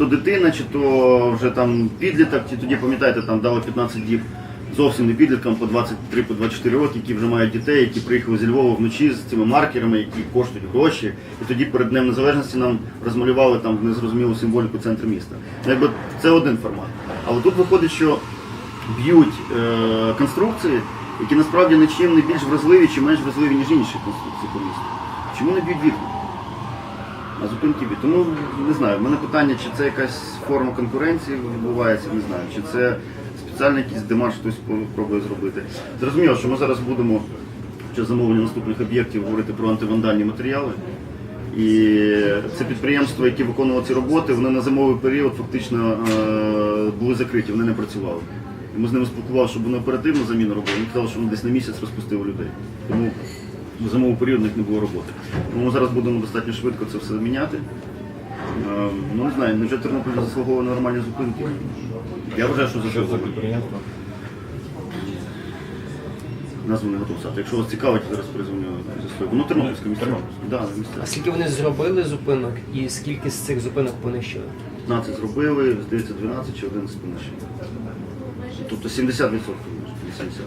то дитина, чи то вже там підліток, чи тоді пам'ятаєте, там дали 15 діб зовсім не підліткам по 23 по 24 роки, які вже мають дітей, які приїхали зі Львова вночі з цими маркерами, які коштують гроші. І тоді перед Днем Незалежності нам розмалювали там незрозумілу символіку центру міста. Ну, Якби це один формат. Але тут виходить, що б'ють е, конструкції, які насправді нічим не більш вразливі чи менш вразливі, ніж інші конструкції по місту. Чому не б'ють вікна? На зупинки б'ють. Тому не знаю, в мене питання, чи це якась форма конкуренції відбувається, не знаю, чи це спеціальний якийсь демарш хтось пробує зробити. Зрозуміло, що ми зараз будемо під замовлення наступних об'єктів говорити про антивандальні матеріали. І це підприємства, які виконували ці роботи, вони на зимовий період фактично е, були закриті, вони не працювали. І ми з ними спілкувалися, щоб вони оперативно заміну робили. Вони казали, що вони десь на місяць розпустили людей. Тому зимовий період у них не було роботи. Тому ми зараз будемо достатньо швидко це все міняти. Е, ну не знаю, невже Тернопіль заслуговує нормальні зупинки? Я вважаю, що Що за заслуговує. підприємство? Назву не готов писати. Якщо вас цікавить, я зараз перезвоню зі своєю. Ну, Тернопільська. Тернопільська. Да, А скільки вони зробили зупинок і скільки з цих зупинок понищили? 15 зробили, здається, 12 чи 11 понищили. Тобто 70%, може, 80%.